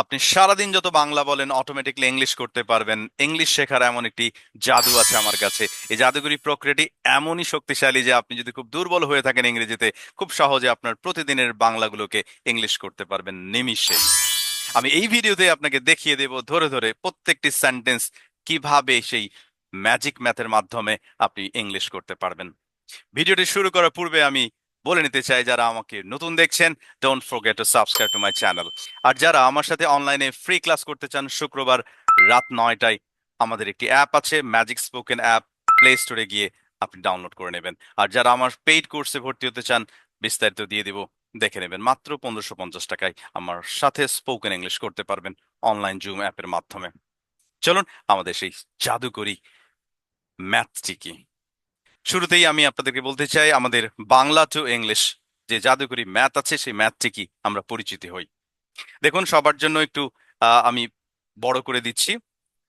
আপনি সারাদিন যত বাংলা বলেন অটোমেটিকলি ইংলিশ করতে পারবেন। ইংলিশ শেখার এমন একটি জাদু আছে আমার কাছে। এই জাদুকরি প্রক্রিয়াটি এমনই শক্তিশালী যে আপনি যদি খুব দুর্বল হয়ে থাকেন ইংরেজিতে, খুব সহজে আপনার প্রতিদিনের বাংলাগুলোকে ইংলিশ করতে পারবেন নিমিষেই আমি এই ভিডিওতে আপনাকে দেখিয়ে দেব ধরে ধরে প্রত্যেকটি সেন্টেন্স কীভাবে সেই ম্যাজিক ম্যাথের মাধ্যমে আপনি ইংলিশ করতে পারবেন। ভিডিওটি শুরু করার পূর্বে আমি বলে নিতে চাই যারা আমাকে নতুন দেখছেন don't forget to subscribe to my channel আর যারা আমার সাথে অনলাইনে ফ্রি ক্লাস করতে চান, শুক্রবার রাত নয়টায় আমাদের একটি অ্যাপ আছে ম্যাজিক স্পোকেন অ্যাপ প্লে স্টোরে গিয়ে আপনি ডাউনলোড করে নেবেন। আর যারা আমার পেইড কোর্সে ভর্তি হতে চান, বিস্তারিত দিয়ে দিব, দেখে নেবেন। মাত্র পনেরোশো পঞ্চাশ টাকায় আমার সাথে স্পোকেন ইংলিশ করতে পারবেন অনলাইন জুম অ্যাপের মাধ্যমে। চলুন, আমাদের সেই জাদুকরি ম্যাথটি কি? শুরুতেই আমি আপনাদেরকে বলতে চাই, আমাদের বাংলা টু ইংলিশ যে জাদুকরি ম্যাথ আছে, সেই ম্যাথটি কি আমরা পরিচিতি হই? দেখুন, সবার জন্য একটু আমি বড় করে দিচ্ছি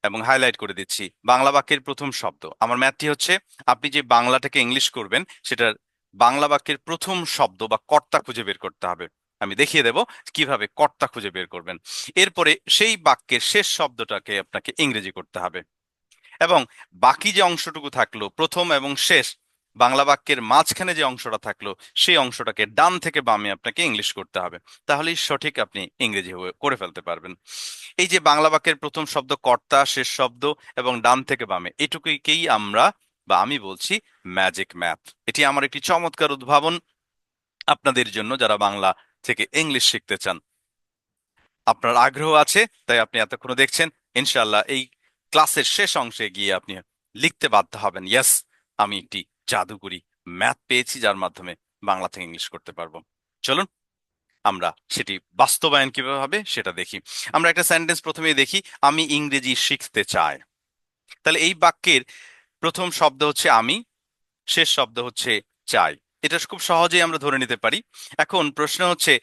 এবং হাইলাইট করে দিচ্ছি। বাংলা বাক্যের প্রথম শব্দ। আমার ম্যাথটি হচ্ছে, আপনি যে বাংলাটাকে ইংলিশ করবেন, সেটার বাংলা বাক্যের প্রথম শব্দ বা কর্তা খুঁজে বের করতে হবে। আমি দেখিয়ে দেব কীভাবে কর্তা খুঁজে বের করবেন। এরপরে সেই বাক্যের শেষ শব্দটাকে আপনাকে ইংরেজি করতে হবে। এবং বাকি যে অংশটুকু থাকল, প্রথম এবং শেষ, বাংলা বাক্যের মাঝখানে যে অংশটা থাকল, সেই অংশটাকে ডান থেকে বামে আপনাকে ইংলিশ করতে হবে। তাহলেই সঠিক আপনি ইংরেজি হয়ে- করে ফেলতে পারবেন। এই যে বাংলা বাক্যের প্রথম শব্দ কর্তা, শেষ শব্দ এবং ডান থেকে বামে, এটুকুকেই আমরা বা আমি বলছি ম্যাজিক ম্যাথ এটি আমার একটি চমৎকার উদ্ভাবন আপনাদের জন্য যারা বাংলা থেকে ইংলিশ শিখতে চান। আপনার আগ্রহ আছে, তাই আপনি এতক্ষণ দেখছেন। ইনশাল্লাহ এই ক্লাসের শেষ অংশে গিয়ে আপনি লিখতে বাধ্য হবেন ইয়েস আমি একটি জাদুকরি ম্যাথ পেয়েছি, যার মাধ্যমে বাংলা থেকে ইংলিশ করতে পারব। চলুন, আমরা সেটি বাস্তবায়ন কীভাবে হবে সেটা দেখি। আমরা একটা সেন্টেন্স প্রথমেই দেখি, আমি ইংরেজি শিখতে চাই। তাহলে এই বাক্যের প্রথম শব্দ হচ্ছে, আমি। শেষ শব্দ হচ্ছে, চাই। এটা খুব সহজেই আমরা ধরে নিতে পারি। এখন প্রশ্ন হচ্ছে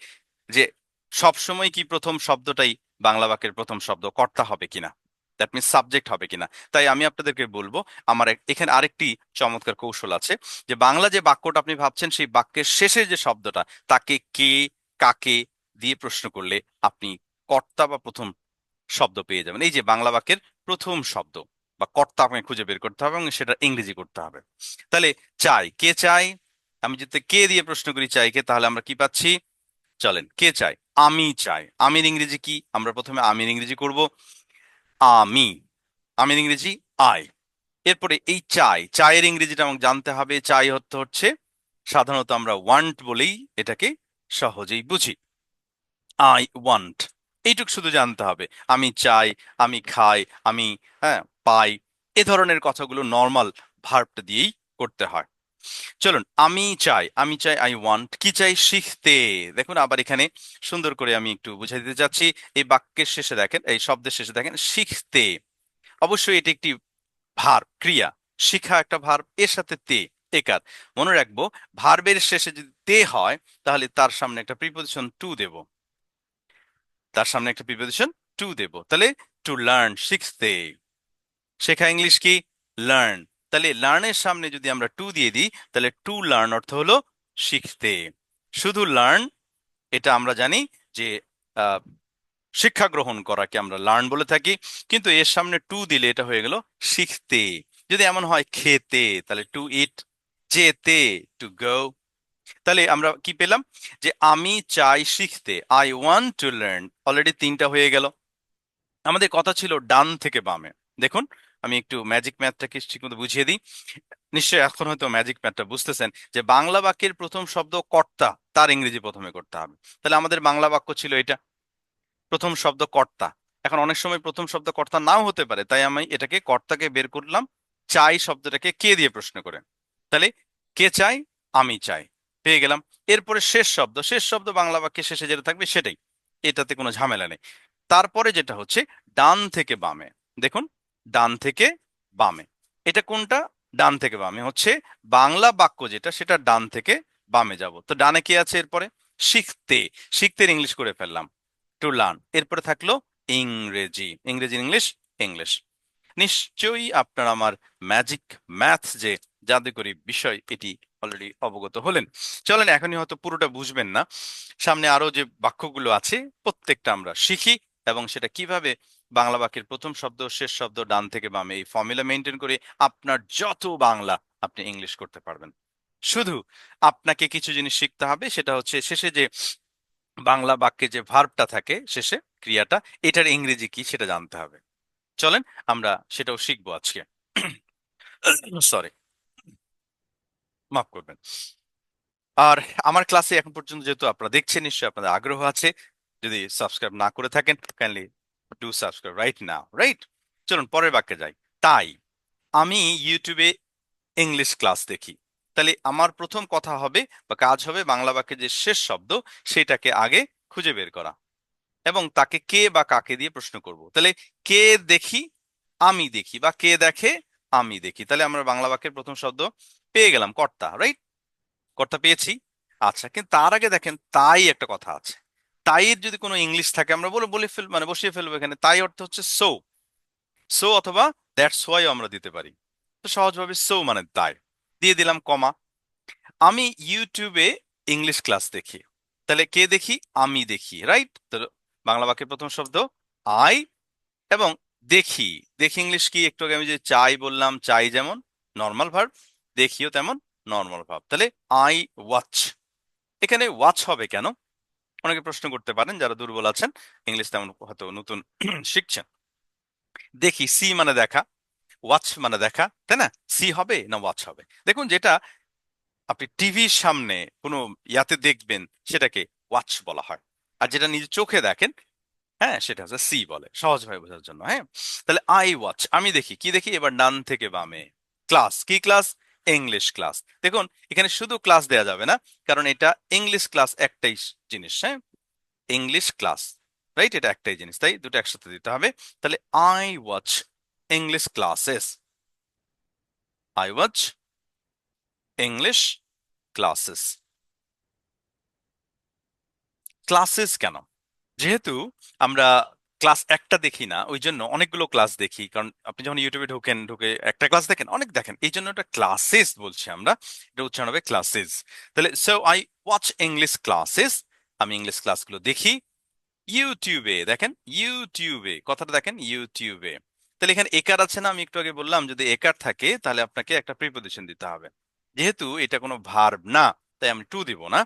যে, সবসময় কি প্রথম শব্দটাই বাংলা বাক্যের প্রথম শব্দ কর্তা হবে কিনা? দ্যাট মিনস সাবজেক্ট হবে কিনা। তাই আমি আপনাদেরকে বলব, আমার এখানে আরেকটি চমৎকার কৌশল আছে, যে বাংলা যে বাক্যটা আপনি ভাবছেন, সেই বাক্যের শেষে যে শব্দটা, তাকে কে, কাকে দিয়ে প্রশ্ন করলে আপনি কর্তা বা প্রথম শব্দ পেয়ে যাবেন। এই যে বাংলা বাক্যের প্রথম শব্দ, বা কর্তা আপনাকে খুঁজে বের করতে হবে এবং সেটা ইংরেজি করতে হবে। তাহলে চাই, কে চাই? আমি যদি কে দিয়ে প্রশ্ন করি চাই কে, তাহলে আমরা কি পাচ্ছি? চলেন, কে চাই? আমি চাই। আমির ইংরেজি কি? আমরা প্রথমে আমির ইংরেজি করব। আমি। আমির ইংরেজি আই এরপরে এই চাই, চায়ের ইংরেজিটা আমাকে জানতে হবে। চাই অর্থ হচ্ছে, সাধারণত আমরা ওয়ান্ট বলেই এটাকে সহজেই বুঝি। আই ওয়ান্ট এইটুক শুধু জানতে হবে। আমি চাই, আমি খাই, আমি হ্যাঁ পাই, এ ধরনের কথাগুলো নর্মাল ভার্বটা দিয়েই করতে হয়। চলুন, আমি চাই আমি চাই আই ওয়ান্ট কি চাই? শিখতে। দেখুন, আবার এখানে সুন্দর করে আমি একটু বুঝাই দিতে চাচ্ছি। এই বাক্যের শেষে দেখেন, এই শব্দের শেষে দেখেন, শিখতে। অবশ্যই এটি একটি ভার, ক্রিয়া। শিখা একটা ভার, এর সাথে তে একার মনে রাখব, ভার্বের শেষে যদি তে হয়, তাহলে তার সামনে একটা প্রিপোজিশন টু দেব। তার সামনে একটা প্রিপোজিশন টু দেব। তাহলে টু লার্ন শিখতে। শেখা ইংলিশ কি? লার্ন তাহলে লার্নের সামনে যদি আমরা টু দিয়ে দিই, তাহলে টু লার্ন অর্থ হলো শিখতে। শুধু লার্ন এটা আমরা জানি যে শিক্ষা গ্রহণ করাকে আমরা লার্ন বলে থাকি, কিন্তু এর সামনে টু দিলে এটা হয়ে গেল শিখতে। যদি এমন হয় খেতে, তাহলে টু ইট যেতে টু গো তাহলে আমরা কি পেলাম? যে আমি চাই শিখতে I want to learn already তিনটা হয়ে গেল। আমাদের কথা ছিল ডান থেকে বামে। দেখুন আমি একটু ম্যাজিক ম্যাথটাকে ঠিকমতো বুঝিয়ে দিই। নিশ্চয়ই এখন হয়তো ম্যাজিক ম্যাথটা বুঝতেছেন যে বাংলা বাক্যের প্রথম শব্দ কর্তা, তার ইংরেজি প্রথমে করতে হবে। তাহলে আমাদের বাংলা বাক্য ছিল এটা। প্রথম শব্দ কর্তা। এখন অনেক সময় প্রথম শব্দ কর্তা নাও হতে পারে, তাই আমি এটাকে কর্তাকে বের করলাম, চাই শব্দটাকে কে দিয়ে প্রশ্ন করে? তাহলে কে চাই? আমি চাই। পেয়ে গেলাম। এরপরে শেষ শব্দ শেষ শব্দ বাংলা বাক্যে শেষে যেটা থাকবে সেটাই। এটাতে কোনো ঝামেলা নেই। তারপরে যেটা হচ্ছে, ডান থেকে বামে। দেখুন ডান থেকে বামে। এটা কোনটা? ডান থেকে বামে। হচ্ছে বাংলা বাক্য যেটা, সেটা ডান থেকে বামে যাব। তো ডানে কি আছে এরপরে? শিখতে। শিখতে ইংলিশ করে ফেললাম। টু লার্ন এরপরে থাকল ইংরেজি। ইংরেজি ইংলিশ ইংলিশ। নিশ্চয়ই আপনার আমার ম্যাজিক ম্যাথ যে জাদুকরি বিষয়, এটি অলরেডি অবগত হলেন। চলেন, এখনই হয়তো পুরোটা বুঝবেন না। সামনে আরও যে বাক্যগুলো আছে, প্রত্যেকটা আমরা শিখি এবং সেটা কীভাবে বাংলা বাক্যের প্রথম শব্দ, শেষ শব্দ, ডান থেকে বামে এই ফর্মুলা মেনটেন করে আপনার যত বাংলা আপনি ইংলিশ করতে পারবেন। শুধু আপনাকে কিছু জিনিস শিখতে হবে, সেটা হচ্ছে শেষে যে বাংলা বাক্যে যে ভার্বটা থাকে, শেষে ক্রিয়াটা, এটার ইংরেজি কি সেটা জানতে হবে। চলেন আমরা সেটাও শিখব আজকে। সরি মাফ করবেন। আর আমার ক্লাসে এখন পর্যন্ত যেহেতু আপনারা দেখছেন, নিশ্চয়ই আপনাদের আগ্রহ আছে। যদি সাবস্ক্রাইব না করে থাকেন kindly do subscribe right now right চলুন, পরের বাক্যে যাই। তাই, আমি ইউটিউবে ইংলিশ ক্লাস দেখি। তাহলে আমার প্রথম কথা হবে বা কাজ হবে বাংলা বাক্যের যে শেষ শব্দ, সেটাকে আগে খুঁজে বের করা এবং তাকে কে বা কাকে দিয়ে প্রশ্ন করব। তাহলে কে দেখি, আমি দেখি বা কে দেখে, আমি দেখি। তাহলে আমরা বাংলা বাক্যের প্রথম শব্দ পেয়ে গেলাম, কর্তা রাইট কর্তা পেয়েছি? আচ্ছা কিন্তু তার আগে দেখেন, তাই একটা কথা আছে। তাইয়ের যদি কোনো ইংলিশ থাকে, আমরা বলে বলে ফেল মানে বসিয়ে ফেলব এখানে। তাই অর্থ হচ্ছে সো। সো অথবা দ্যাটস ওয়াই আমরা দিতে পারি। তো সহজভাবে সো মানে তাই। দিয়ে দিলাম কমা। আমি ইউটিউবে ইংলিশ ক্লাস দেখি। তাহলে কে দেখি? আমি দেখি, রাইট? তো বাংলা বাক্যের প্রথম শব্দ, আই। এবং দেখি দেখি ইংলিশ কি? একটু আগে আমি যে চাই বললাম, চাই যেমন নর্মাল ভার্ব, দেখিও তেমন নর্মাল ভাব। তাহলে আই ওয়াচ। এখানে ওয়াচ হবে কেন? অনেকে প্রশ্ন করতে পারেন যারা দুর্বল আছেন ইংলিশ তেমন হয়তো নতুন শিখছেন। দেখি সি মানে দেখা ওয়াচ মানে দেখা তাই না? সি হবে না ওয়াচ হবে? দেখুন যেটা আপনি টিভির সামনে কোনো ইয়াতে দেখবেন সেটাকে ওয়াচ বলা হয়। আর যেটা নিজের চোখে দেখেন হ্যাঁ সেটা হচ্ছে সি বলে সহজভাবে বোঝার জন্য হ্যাঁ? তাহলে আই ওয়াচ আমি দেখি কি দেখি? এবার ডান থেকে বামে। ক্লাস কি ক্লাস? ইংলিশ ক্লাস দেখুন, এখানে শুধু ক্লাস দেয়া যাবে না, কারণ এটা ইংলিশ ক্লাস একটাই জিনিস হ্যাঁ? ইংলিশ ক্লাস রাইট এটা একটাই জিনিস, তাই? দুটো একসাথে দিতে হবে। তাহলে I watch English classes I watch English classes classes কেন? যেহেতু আমরা ক্লাস একটা দেখি না ওই জন্য অনেকগুলো ক্লাস দেখি। কারণ আপনি যখন ইউটিউবে ঢোকেন, ঢুকে একটা ক্লাস দেখেন, অনেক দেখেন। এই জন্য এটা ক্লাসেস বলছি আমরা। এটা উচ্চারণ হবে ক্লাসেস তাহলে so I watch English classes আমি ইংলিশ ক্লাসগুলো দেখি। ইউটিউবে দেখেন ইউটিউবে কথাটা দেখেন ইউটিউবে তাহলে এখানে একার আছে না? আমি একটু আগে বললাম, যদি একার থাকে, তাহলে আপনাকে একটা প্রিপোজিশন দিতে হবে। যেহেতু এটা কোনো ভার্ব না, তাই আমি টু দিব না।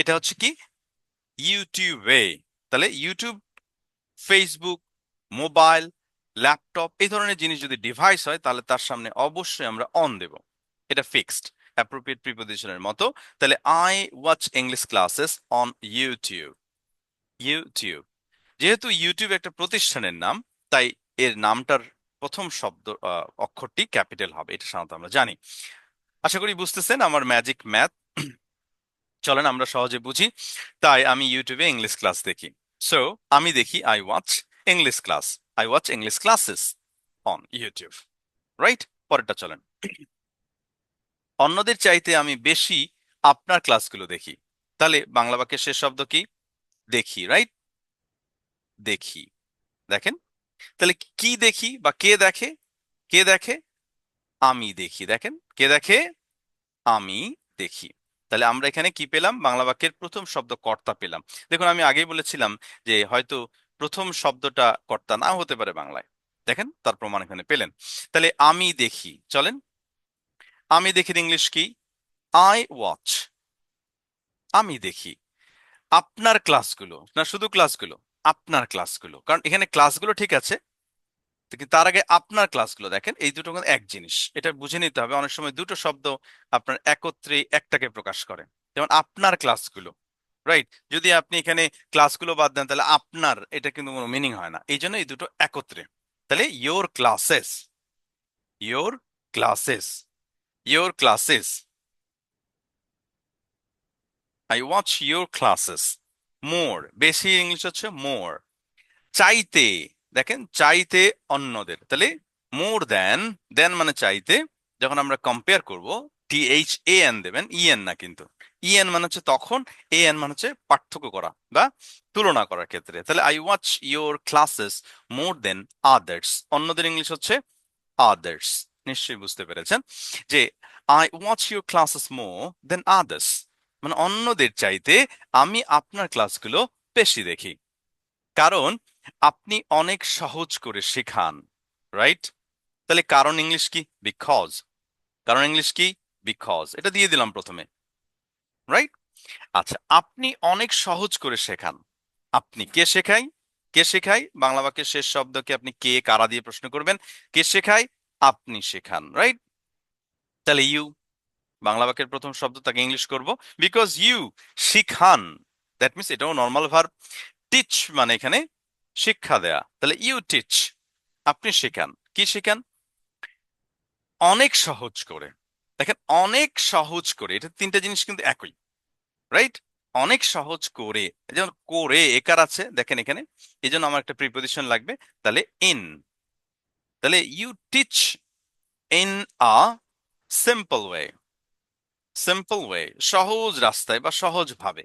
এটা হচ্ছে কি? ইউটিউবে তাহলে ইউটিউব ফেসবুক মোবাইল ল্যাপটপ এই ধরনের জিনিস যদি ডিভাইস হয়, তাহলে তার সামনে অবশ্যই আমরা অন দেব। এটা ফিক্সড অ্যাপ্রোপ্রিয়েট প্রিপোজিশনের মতো। তাহলে I watch English classes on YouTube YouTube যেহেতু ইউটিউব একটা প্রতিষ্ঠানের নাম, তাই এর নামটার প্রথম শব্দ অক্ষরটি ক্যাপিটাল হবে, এটা সাধারণত আমরা জানি। আশা করি বুঝতেছেন আমার ম্যাজিক ম্যাথ চলেন আমরা সহজে বুঝি। তাই আমি ইউটিউবে ইংলিশ ক্লাস দেখি। সো আমি দেখি I watch English class I watch English classes on YouTube right পরেরটা চলেন। অন্যদের চাইতে আমি বেশি আপনার ক্লাসগুলো দেখি। তাহলে বাংলা বাক্যের শেষ শব্দ কি? দেখি রাইট দেখি। দেখেন? তাহলে কি দেখি বা কে দেখে? কে দেখে? আমি দেখি। দেখেন? কে দেখে? আমি দেখি। তাহলে আমরা এখানে কি পেলাম? বাংলা বাক্যের প্রথম শব্দ কর্তা পেলাম। দেখুন, আমি আগেই বলেছিলাম যে হয়তো প্রথম শব্দটা কর্তা না হতে পারে বাংলায়। দেখেন, তার প্রমাণ এখানে পেলেন। তাহলে আমি দেখি, চলেন। আমি দেখি ইংলিশ কি? আই ওয়াচ আমি দেখি। আপনার ক্লাসগুলো না, শুধু ক্লাসগুলো আপনার ক্লাসগুলো কারণ এখানে ক্লাসগুলো ঠিক আছে কিন্তু তার আগে আপনার ক্লাসগুলো দেখেন। এই দুটো কিন্তু এক জিনিস। এটা বুঝে নিতে হবে। অনেক সময় দুটো শব্দ আপনার একত্রে একটাকে প্রকাশ করে। যেমন আপনার ক্লাসগুলো রাইট যদি আপনি এখানে ক্লাসগুলো বাদ দেন, তাহলে আপনার এটা কিন্তু কোনো মিনিং হয় না। এই জন্য এই দুটো একত্রে। তাহলে your classes your classes your classes I watch your classes more বেশি ইংলিশ হচ্ছে মোর চাইতে দেখেন চাইতে অন্যদের। তাহলে মোর দেন দেন মানে চাইতে, যখন আমরা কম্পেয়ার করব টি এইচ এ এন দেবেন ইএন না কিন্তু। ইএন মানে হচ্ছে তখন এ এন মানে হচ্ছে পার্থক্য করা বা তুলনা করার ক্ষেত্রে। তাহলে I watch your classes more than others অন্যদের ইংলিশ হচ্ছে আদার্স নিশ্চয়ই বুঝতে পেরেছেন যে I watch your classes more than others মানে অন্যদের চাইতে আমি আপনার ক্লাসগুলো বেশি দেখি। কারণ আপনি অনেক সহজ করে শেখান রাইট তাহলে কারণ ইংলিশ কি? বিকজ কারণ ইংলিশ কি? বিকজ এটা দিয়ে দিলাম প্রথমে রাইট আচ্ছা আপনি অনেক সহজ করে শেখান। আপনি কে শেখাই? কে শেখাই? বাংলা বাক্যের শেষ শব্দকে আপনি কে, কারা দিয়ে প্রশ্ন করবেন? কে শেখায় আপনি শেখান রাইট তাহলে ইউ বাংলা বাক্যের প্রথম শব্দ তাকে ইংলিশ করব। বিকজ ইউ শিখান দ্যাট মিনস এটাও নর্মাল ভার্ব টিচ মানে এখানে শিক্ষা দেয়া। তাহলে ইউ টিচ আপনি শেখান। কি শেখান? অনেক সহজ করে। দেখেন, অনেক সহজ করে, এটা তিনটা জিনিস কিন্তু একই রাইট অনেক সহজ করে যেমন করে, একার আছে, দেখেন এখানে, এই জন্য আমার একটা প্রিপোজিশন লাগবে, তাহলে ইন তাহলে you teach in a simple way simple way সহজ রাস্তায় বা সহজ ভাবে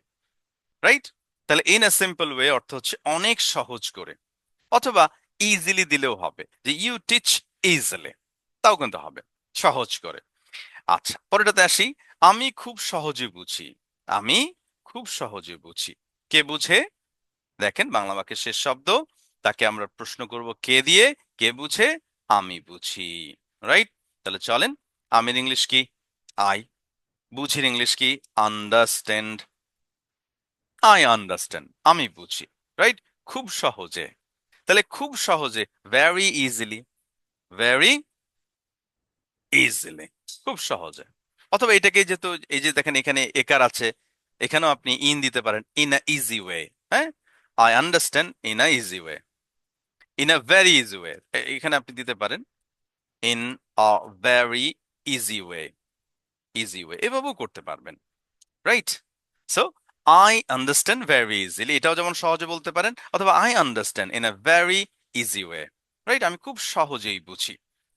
রাইট তাহলে ইন আ সিম্পল ওয়ে অর্থ হচ্ছে অনেক সহজ করে। অথবা ইজিলি দিলেও হবে, যে ইউ টিচ ইজিলি তাও কিন্তু হবে, সহজ করে। আচ্ছা পরেরটাতে আসি, আমি খুব সহজে বুঝি, আমি খুব সহজে বুঝি। কে বুঝে? দেখেন বাংলা বাক্যের শেষ শব্দ, তাকে আমরা প্রশ্ন করব কে দিয়ে, কে বুঝে? আমি বুঝি রাইট তাহলে চলেন, আমির ইংলিশ কি? আই বুঝির ইংলিশ কি? আন্ডারস্ট্যান্ড আই আন্ডারস্ট্যান্ড আমি বুঝি রাইট খুব সহজে। তাহলে খুব সহজে ভেরি ইজিলি ভেরি ইজিলি খুব সহজে। অথবা এটাকে যেহেতু এই যে দেখেন এখানে একার আছে, এখানেও আপনি ইন দিতে পারেন ইন আ ইজি ওয়ে হ্যাঁ? I understand in a easy way in a very easy way এখানে আপনি দিতে পারেন in a very easy way easy way এভাবেও করতে পারবেন right so I understand very easily এটাও যেমন সহজে বলতে পারেন, অথবা I understand in a very easy way right আমি খুব সহজেই বুঝি।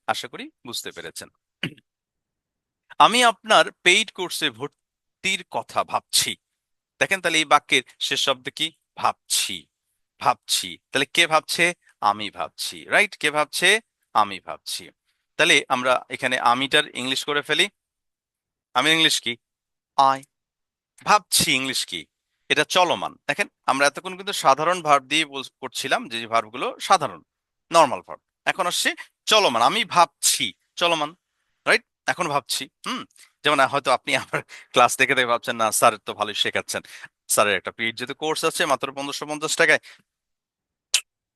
আশা করি বুঝতে পেরেছেন। আমি আপনার পেইড কোর্সে ভর্তির কথা ভাবছি। দেখেন তাহলে এই বাক্যের শেষ শব্দ কি? ভাবছি। ভাবছি। তাহলে কে ভাবছে? আমি ভাবছি রাইট কে ভাবছে? আমি ভাবছি। তাহলে আমরা এখানে আমিটার ইংলিশ করে ফেলি। আমি ইংলিশ কি? আই ভাবছি ইংলিশ কি? এটা চলমান। দেখেন, আমরা এতক্ষণ কিন্তু সাধারণ ভার্ব দিয়ে করছিলাম যে ভার্বগুলো সাধারণ নর্মাল ভার্ব এখন আসছে চলমান। আমি ভাবছি, চলমান রাইট এখন ভাবছি, হুম? যেমন হয়তো আপনি আমার ক্লাস দেখে দেখে ভাবছেন, না স্যার তো ভালোই শেখাচ্ছেন। স্যারের একটা পিরিয়ড যেহেতু কোর্স আছে, মাত্র পনেরোশো পঞ্চাশ টাকায়।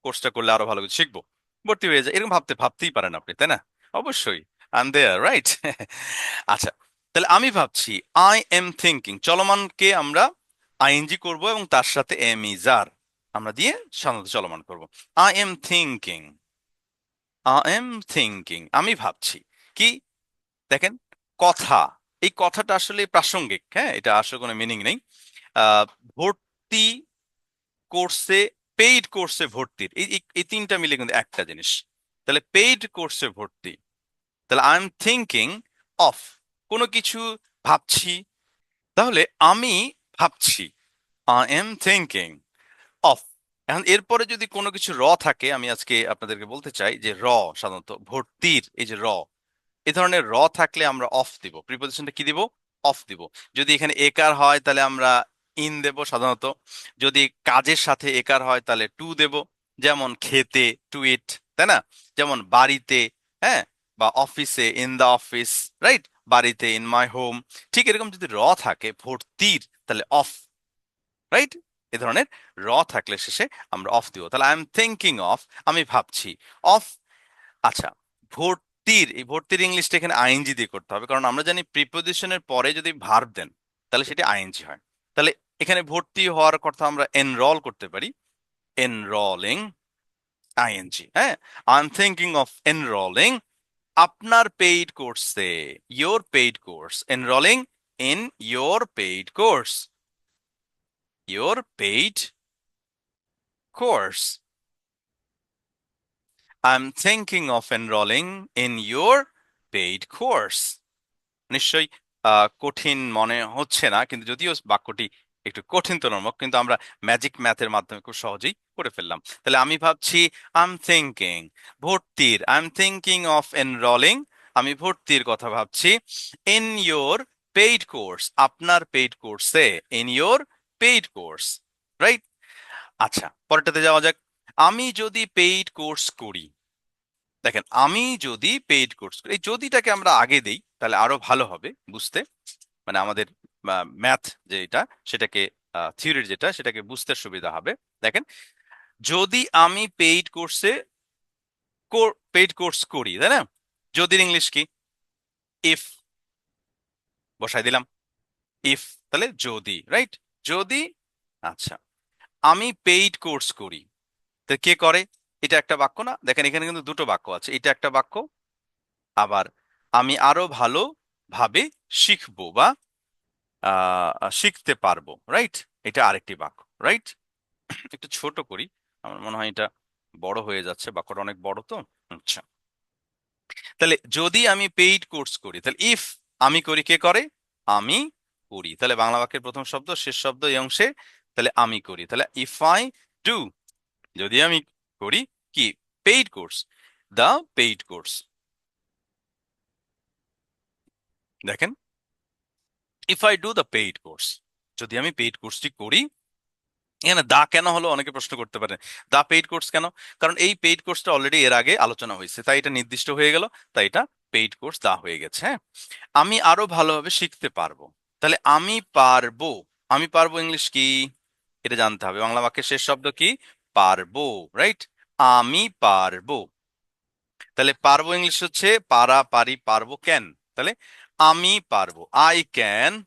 কোর্সটা করলে আরও ভালো কিছু শিখব। ভর্তি হয়ে যায়। এরকম ভাবতে, ভাবতেই পারেন আপনি, তাই না? অবশ্যই। এম দেয়ার রাইট আচ্ছা তাহলে আমি ভাবছি আই এম থিঙ্কিং চলমানকে আমরা আইএনজি করব এবং তার সাথে এম ইজ আর আমরা দিয়ে সাধারণত চলমান করব। I am thinking I am thinking আমি ভাবছি কি? দেখেন, কথা, এই কথাটা আসলে প্রাসঙ্গিক হ্যাঁ এটা আসলে কোনো মিনিং নেই। ভর্তি কোর্সে পেইড কোর্সে ভর্তির, এই তিনটা মিলে কিন্তু একটা জিনিস। তাহলে পেইড কোর্সে ভর্তি, তাহলে আই এম থিঙ্কিং অফ কোনো কিছু ভাবছি। তাহলে আমি ভাবছি আই এম থিঙ্কিং অফ এখন এরপরে যদি কোনো কিছু র থাকে, আমি আজকে আপনাদেরকে বলতে চাই যে র সাধারণত ভর্তির এই যে র এই ধরনের র থাকলে আমরা অফ দিব। প্রিপোজিশনটা কি দিব? অফ দিব। যদি এখানে একার হয়, তাহলে আমরা ইন দেব সাধারণত। যদি কাজের সাথে একার হয়, তাহলে টু দেব। যেমন খেতে টু ইট তাই না? যেমন বাড়িতে হ্যাঁ? বা অফিসে ইন দ্য অফিস রাইট বাড়িতে ইন মাই হোম ঠিক এরকম যদি র থাকে ভর্তির তাহলে অফ রাইট এ ধরনের র থাকলে শেষে আমরা অফ দিব। তাহলে আই এম থিঙ্কিং অফ আমি ভাবছি অফ আচ্ছা ভর্তির এই ভর্তির ইংলিশটা এখানে আইএনজি দিয়ে করতে হবে, কারণ আমরা জানি প্রিপোজিশনের পরে যদি ভার্ব দেন, তাহলে সেটা আইএনজি হয়। তাহলে এখানে ভর্তি হওয়ার কথা আমরা এনরোল করতে পারি। এনরোলিং আইএনজি হ্যাঁ? I am thinking of enrolling আপনার পেইড কোর্সে your paid course enrolling in your paid course your paid course I'm thinking of enrolling in your paid course নিশ্চয়ই কঠিন মনে হচ্ছে না, কিন্তু যদিও বাক্যটি একটু কঠিন তুলনামূলক কিন্তু আমরা ম্যাজিক ম্যাথের মাধ্যমে খুব সহজেই করে ফেললাম। তাহলে আমি ভাবছি আই এম থিঙ্কিং ভর্তির I am thinking of enrolling আমি ভর্তির কথা ভাবছি ইন ইয়োর পেইড কোর্স আপনার পেইড কোর্সে in your paid course right আচ্ছা পরেরটাতে যাওয়া যাক। আমি যদি পেইড কোর্স করি, দেখেন, আমি যদি পেইড কোর্স করি, এই যদিটাকে আমরা আগে দেই, তাহলে আরও ভালো হবে, বুঝতে? মানে আমাদের ম্যাথ যেটা, সেটাকে থিওরির যেটা, সেটাকে বুঝতে সুবিধা হবে। দেখেন, যদি আমি পেইড কোর্সে পেইড কোর্স করি, তাই না? যদির ইংলিশ কি? ইফ বসাই দিলাম ইফ তাহলে যদি রাইট যদি আচ্ছা আমি পেইড কোর্স করি, তো কে করে? এটা একটা বাক্য না? দেখেন, এখানে কিন্তু দুটো বাক্য আছে, এটা একটা বাক্য, আবার আমি আরও ভালো ভাবে শিখব বা শিখতে পারব রাইট এটা আরেকটি বাক্য রাইট একটু ছোট করি, আমার মনে হয় এটা বড় হয়ে যাচ্ছে, বাক্যটা অনেক বড় তো? আচ্ছা। তাহলে যদি আমি পেইড কোর্স করি, তাহলে ইফ আমি করি কে করে? আমি করি। তাহলে বাংলা বাক্যের প্রথম শব্দ, শেষ শব্দ এই অংশে, তাহলে আমি করি। তাহলে ইফ আই ডু যদি আমি করি কি? Paid course the paid course দেখেন if I do the paid course যদি আমি পেইড কোর্সটি করি, এখানে দা কেন হলো অনেকে প্রশ্ন করতে পারে। দা পেইড কোর্স কেন? কারণ এই পেইড কোর্সটা অলরেডি এর আগে আলোচনা হয়েছে, তাই এটা নির্দিষ্ট হয়ে গেল, তাই এটা পেইড কোর্স দা হয়ে গেছে হ্যাঁ? আমি আরও ভালোভাবে শিখতে পারব। তাহলে আমি পারব আমি পারব ইংলিশ কি? এটা জানতে হবে। বাংলা বাক্যের শেষ শব্দ কি? পারব রাইট আমি পারব। তাহলে পারব ইংলিশ হচ্ছে পারা, পারি, পারব ক্যান তাহলে আমি পারব। আই ক্যান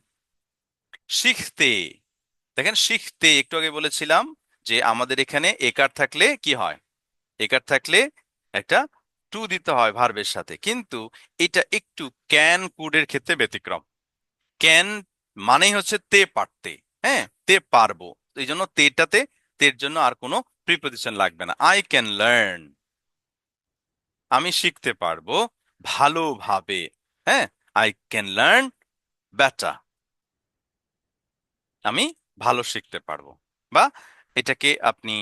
শিখতে। দেখেন, শিখতে একটু আগে বলেছিলাম যে আমাদের এখানে একার থাকলে কি হয়? একার থাকলে একটা টু দিতে হয় ভার্বের সাথে। কিন্তু এটা একটু ক্যান কুডের ক্ষেত্রে ব্যতিক্রম। ক্যান মানেই হচ্ছে তে পারতে। হ্যাঁ তে পারব। এই জন্য তেটাতে, তের জন্য আর কোনো প্রিপোজিশন লাগবে না। আই ক্যান লার্ন আমি শিখতে পারব ভালোভাবে। হ্যাঁ আই ক্যান লার্ন বেটার আমি ভালো শিখতে পারব। বা এটাকে আপনি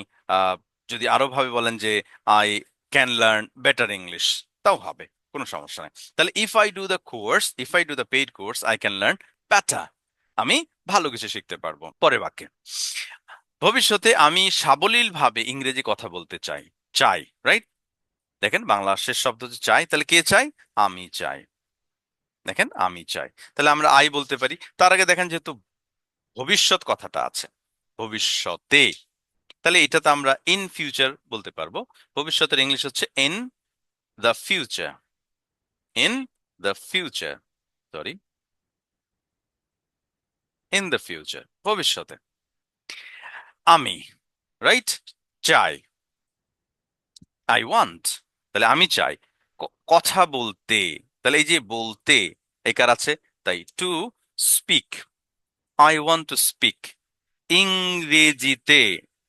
যদি আরও ভাবে বলেন যে I can learn better English তাও হবে, কোনো সমস্যা নেই। তাহলে if I do the course if I do the paid course I can learn better আমি ভালো কিছু শিখতে পারব। পরে বাক্যে। ভবিষ্যতে আমি সাবলীল ভাবে ইংরেজি কথা বলতে চাই চাই রাইট দেখেন বাংলা শেষ শব্দ চাই, তাহলে কে চাই? আমি চাই। দেখেন আমি চাই। তাহলে আমরা আই বলতে পারি। তার আগে দেখেন যেহেতু ভবিষ্যৎ কথাটা আছে, ভবিষ্যতে। তাহলে এটাতে আমরা ইন ফিউচার বলতে পারব। ভবিষ্যতের ইংলিশ হচ্ছে in the future in the future sorry in the future ভবিষ্যতে। আমি রাইট চাই। আই ওয়ান্ট তাহলে আমি চাই। কথা বলতে। তাহলে এই যে বলতে, এই কার আছে? তাই to speak I want to speak ইংরেজিতে,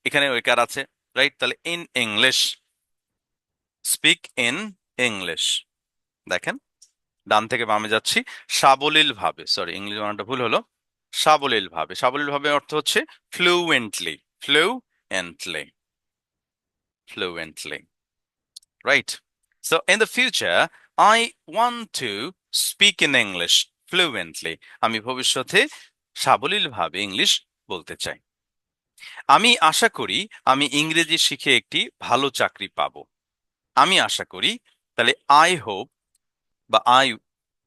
এখানে ওই কার আছে? রাইট তাহলে in English speak in English দেখেন, ডান থেকে বামে যাচ্ছি। সাবলীল ভাবে সরি ইংলিশ বানানটা ভুল হলো। সাবলীল ভাবে সাবলীল ভাবে অর্থ হচ্ছে fluently fluently fluently right so in the future I want to speak in English fluently আমি ভবিষ্যতে সাবলীল ভাবে ইংলিশ বলতে চাই। আমি আশা করি আমি ইংরেজি শিখে একটি ভালো চাকরি পাবো। আমি আশা করি, তাহলে আই হোপ বা আই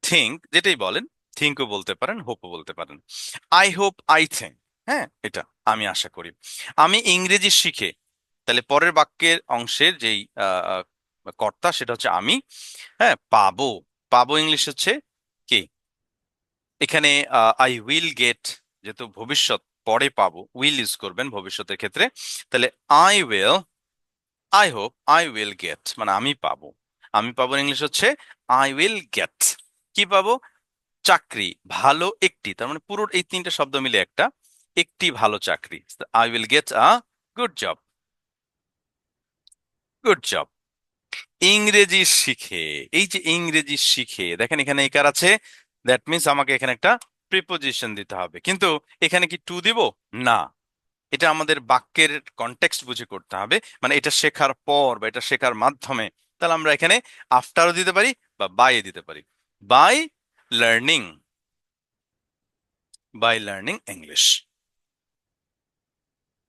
থিঙ্ক যেটাই বলেন থিঙ্কও বলতে পারেন হোপও বলতে পারেন। আই হোপ আই থিঙ্ক হ্যাঁ এটা আমি আশা করি। আমি ইংরেজি শিখে, তাহলে পরের বাক্যের অংশের যেই কর্তা সেটা হচ্ছে আমি হ্যাঁ পাবো। পাবো ইংলিশ হচ্ছে কি? এখানে আই উইল গেট যেহেতু ভবিষ্যৎ পরে পাবো উইল ইউজ করবেন ভবিষ্যতের ক্ষেত্রে। তাহলে I will I hope I will get মানে আমি পাবো। আমি পাবো ইংলিশ হচ্ছে আই উইল গেট কি পাবো? চাকরি, ভালো একটি, তার মানে পুরো এই তিনটা শব্দ মিলে একটা, একটি ভালো চাকরি। I will get a good job good job ইংরেজি শিখে, এই যে ইংরেজি শিখে, দেখেন এখানে একার আছে দ্যাট মিন্স আমাকে এখানে একটা প্রিপোজিশন দিতে হবে, কিন্তু এখানে কি টু দিব? না, এটা আমাদের বাক্যের কনটেক্সট বুঝে করতে হবে মানে এটা শেখার পর বা এটা শেখার মাধ্যমে, তাহলে আমরা এখানে আফটারও দিতে পারি বা বাই দিতে পারি by learning by learning English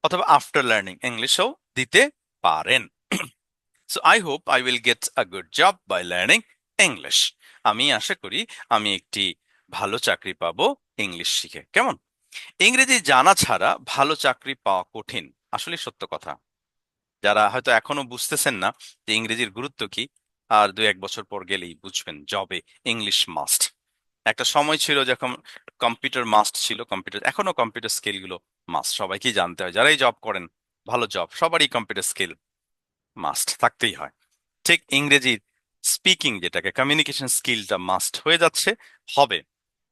অথবা আফটার লার্নিং ইংলিশও দিতে পারেন। So I hope I will get a good job by learning English আমি আশা করি আমি একটি ভালো চাকরি পাবো ইংলিশ শিখে। কেমন? ইংরেজি জানা ছাড়া ভালো চাকরি পাওয়া কঠিন। আসলে সত্য কথা। যারা হয়তো এখনও বুঝতেছেন না যে ইংরেজির গুরুত্ব কি, আর দু এক বছর পর গেলেই বুঝবেন জবে ইংলিশ মাস্ট একটা সময় ছিল যখন কম্পিউটার মাস্ট ছিল কম্পিউটার এখনও কম্পিউটার স্কিলগুলো মাস্ট সবাইকেই জানতে হয়, যারাই জব করেন, ভালো জব সবারই কম্পিউটার স্কিল মাস্ট থাকতেই হয়। ঠিক ইংরেজির স্পিকিং যেটাকে কমিউনিকেশন স্কিলটা মাস্ট হয়ে যাচ্ছে, হবে।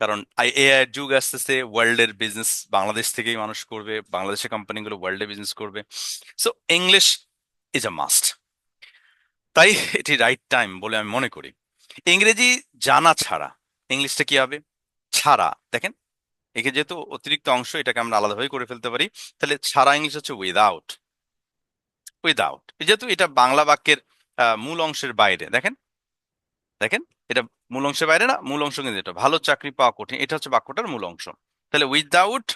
কারণ এআই যুগ আসতেছে ওয়ার্ল্ডের বিজনেস বাংলাদেশ থেকেই মানুষ করবে, বাংলাদেশের কোম্পানিগুলো ওয়ার্ল্ডে বিজনেস করবে। So English is a must তাই এটি রাইট টাইম বলে আমি মনে করি। ইংরেজি জানা ছাড়া, ইংলিশটা কি হবে? ছাড়া। দেখেন, একে যেহেতু অতিরিক্ত অংশ, এটাকে আমরা আলাদাভাবে করে ফেলতে পারি। তাহলে ছাড়া ইংলিশ হচ্ছে উইদাউট উইদাউট যেহেতু এটা বাংলা বাক্যের মূল অংশের বাইরে, দেখেন? দেখেন? এটা মূল অংশের বাইরে না, মূল অংশ কিন্তু এটা। ভালো চাকরি পাওয়া কঠিন, এটা হচ্ছে বাক্যটার মূল অংশ। তাহলে উইদাউট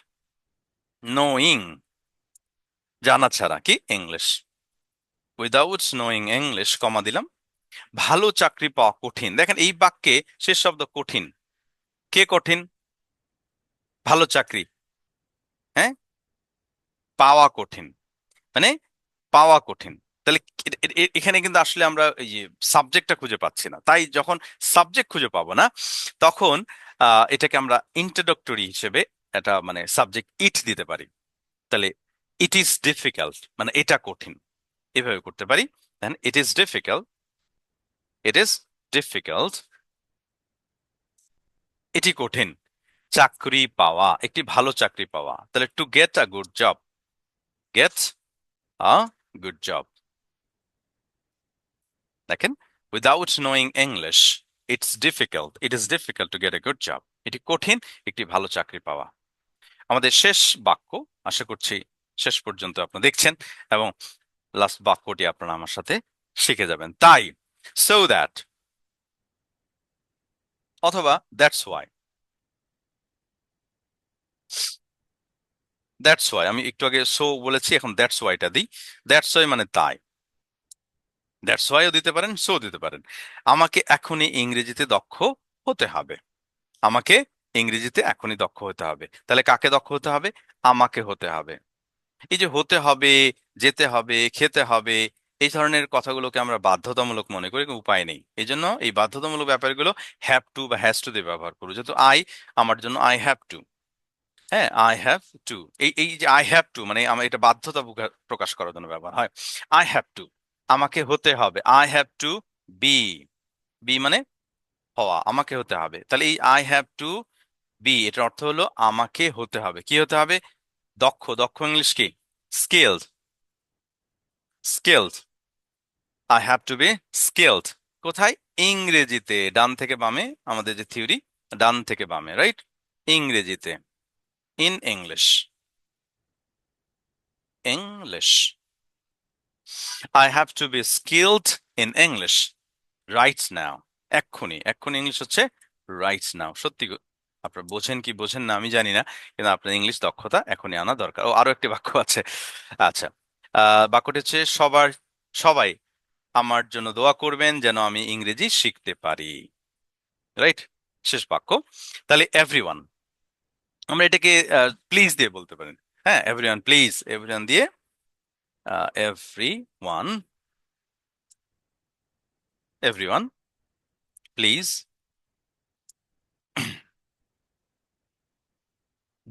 নোয়িং জানা ছাড়া কি? English without knowing English comma দিলাম, ভালো চাকরি পাওয়া কঠিন। দেখেন, এই বাক্যে শেষ শব্দ কঠিন। কে কঠিন? ভালো চাকরি। হ্যাঁ? পাওয়া কঠিন। মানে পাওয়া কঠিন। তাহলে এখানে কিন্তু আসলে আমরা এই যে সাবজেক্টটা খুঁজে পাচ্ছি না। তাই যখন সাবজেক্ট খুঁজে পাবো না, তখন এটাকে আমরা ইন্ট্রোডাক্টরি হিসেবে এটা মানে সাবজেক্ট ইট দিতে পারি। তাহলে ইট ইজ ডিফিকাল্ট মানে এটা কঠিন। এভাবে করতে পারি। Then it is difficult it is difficult এটি কঠিন। চাকরি পাওয়া, একটি ভালো চাকরি পাওয়া। তাহলে to get a good job get a good job দেখেন without knowing English it's difficult it is difficult to get a good job এটি কঠিন, একটি ভালো চাকরি পাওয়া। আমাদের শেষ বাক্য, আশা করছি শেষ পর্যন্ত আপনারা দেখছেন, এবং লাস্ট বাক্যটি আপনারা আমার সাথে শিখে যাবেন। তাই সো দ্যাট অথবা দ্যাটস ওয়াই দ্যাটস ওয়াই আমি একটু আগে সো বলেছি, এখন দ্যাটস ওয়াইটা দিই। দ্যাটস ওয়াই মানে তাই। দ্যাটস ওয়াইও দিতে পারেন সো দিতে পারেন। আমাকে এখনই ইংরেজিতে দক্ষ হতে হবে। আমাকে ইংরেজিতে এখনই দক্ষ হতে হবে। তাহলে কাকে দক্ষ হতে হবে? আমাকে হতে হবে। এই যে হতে হবে, যেতে হবে, খেতে হবে, এই ধরনের কথাগুলোকে আমরা বাধ্যতামূলক মনে করি উপায় নেই। এই জন্য এই বাধ্যতামূলক ব্যাপারগুলো হ্যাভ টু বা হ্যাজ টু দিয়ে ব্যবহার করব। যেহেতু আই আমার জন্য আই হ্যাভ টু হ্যাঁ আই হ্যাভ টু এই এই যে আই হ্যাভ টু মানে আমার এটা বাধ্যতা প্রকা- প্রকাশ করার জন্য ব্যবহার হয়। আই হ্যাভ টু আমাকে হতে হবে। I have to be be মানে হওয়া। আমাকে হতে হবে। তাহলে এই আই হ্যাভ টু বি এটার অর্থ হলো আমাকে হতে হবে। কি হতে হবে? দক্ষ। দক্ষ ইংলিশ কি? Skilled skilled I have to be skilled কোথায়? ইংরেজিতে। ডান থেকে বামে। আমাদের যে থিওরি ডান থেকে বামে রাইট ইংরেজিতে। In English English I have to be skilled in English right now এক্ষুনি এক্ষুনি ইংলিশ হচ্ছে রাইট নাও সত্যি আপনারা বোঝেন কি বোঝেন না আমি জানি না, কিন্তু আপনার ইংলিশ দক্ষতা এখনই আনা দরকার। ও, আরও একটি বাক্য আছে। আচ্ছা বাক্যটি হচ্ছে, সবার সবাই আমার জন্য দোয়া করবেন যেন আমি ইংরেজি শিখতে পারি। রাইট শেষ বাক্য। তাহলে এভরিওয়ান আমরা এটাকে প্লিজ দিয়ে বলতে পারেন হ্যাঁ এভরিওয়ান প্লিজ এভরিওয়ান দিয়ে এভরি ওয়ান এভরিওয়ান প্লিজ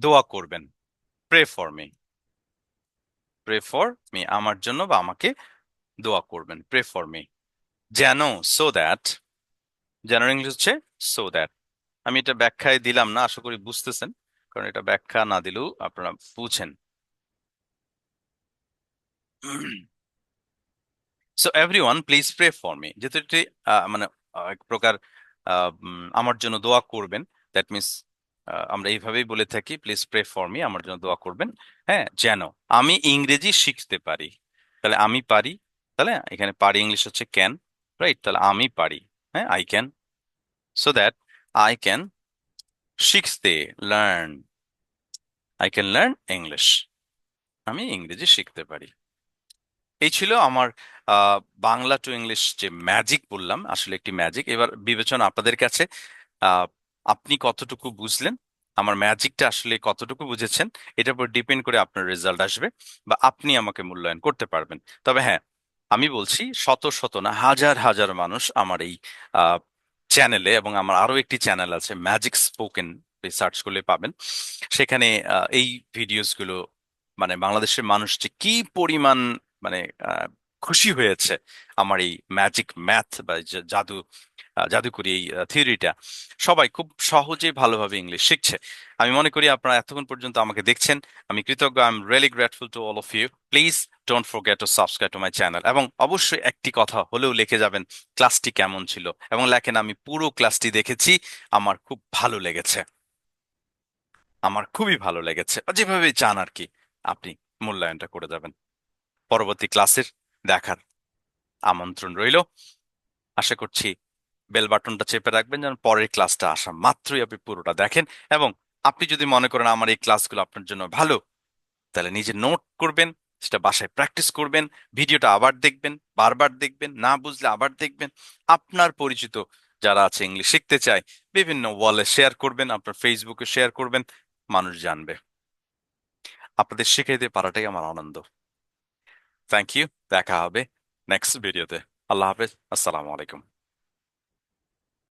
দোয়া করবেন। Pray for me pray for me আমার জন্য বা আমাকে দোয়া করবেন। প্রে ফর মি যেন সো দ্যাট যেন ইংলিশ হচ্ছে সো দ্যাট আমি এটা ব্যাখ্যায় দিলাম না, আশা করি বুঝতেছেন। কারণ এটা ব্যাখ্যা না দিলেও আপনারা বুঝেন। So everyone please pray for me যেহেতু এটি মানে এক প্রকার আমার জন্য দোয়া করবেন দ্যাট মিনস আমরা এইভাবেই বলে থাকি প্লিজ প্রে ফর মি আমার জন্য দোয়া করবেন। হ্যাঁ যেন আমি ইংরেজি শিখতে পারি। তাহলে আমি পারি, তাহলে এখানে পারি ইংলিশ হচ্ছে ক্যান রাইট তাহলে আমি পারি হ্যাঁ I can so that I can শিখতে learn I can learn English আমি ইংরেজি শিখতে পারি। এই ছিল আমার বাংলা টু ইংলিশ যে ম্যাজিক বললাম, আসলে একটি ম্যাজিক এবার বিবেচনা আপনাদের কাছে আপনি কতটুকু বুঝলেন? আমার ম্যাজিকটা আসলে কতটুকু বুঝেছেন? এটার উপর ডিপেন্ড করে আপনার রেজাল্ট আসবে বা আপনি আমাকে মূল্যায়ন করতে পারবেন। তবে হ্যাঁ আমি বলছি শত শত না, হাজার হাজার মানুষ আমার এই চ্যানেলে এবং আমার আরও একটি চ্যানেল আছে ম্যাজিক স্পোকেন সার্চ করলে পাবেন। সেখানে এই ভিডিওসগুলো মানে বাংলাদেশের মানুষ যে কি পরিমাণ মানে খুশি হয়েছে আমার এই ম্যাজিক ম্যাথ বা জাদু জাদুকরি এই থিওরিটা সবাই খুব সহজে ভালোভাবে ইংলিশ শিখছে। আমি মনে করি আপনারা এতক্ষণ পর্যন্ত আমাকে দেখছেন। আমি কৃতজ্ঞ I am really grateful to all of you please don't forget to subscribe to my channel এবং অবশ্যই একটি কথা হলেও লিখে যাবেন ক্লাসটি কেমন ছিল? এবং লেখেন, আমি পুরো ক্লাসটি দেখেছি, আমার খুব ভালো লেগেছে। আমার খুবই ভালো লেগেছে। যেভাবে চান আর কি, আপনি মূল্যায়নটা করে যাবেন। পরবর্তী ক্লাসের দেখার আমন্ত্রণ রইল। আশা করছি বেল বাটনটা চেপে রাখবেন যেন পরের ক্লাসটা আসা মাত্রই আপনি পুরোটা দেখেন এবং আপনি যদি মনে করেন আমার এই ক্লাসগুলো আপনার জন্য ভালো, তাহলে নিজে নোট করবেন, সেটা বাসায় প্র্যাকটিস করবেন, ভিডিওটা আবার দেখবেন, বারবার দেখবেন, না বুঝলে আবার দেখবেন। আপনার পরিচিত যারা আছে, ইংলিশ শিখতে চায়, বিভিন্ন ওয়ালে শেয়ার করবেন, আপনার ফেসবুকে শেয়ার করবেন মানুষ জানবে। আপনাদের দিয়ে পারাটাই আমার আনন্দ। থ্যাংক ইউ দেখা হবে নেক্সট ভিডিওতে আল্লাহ হাফেজ, আসসালামু আলাইকুম।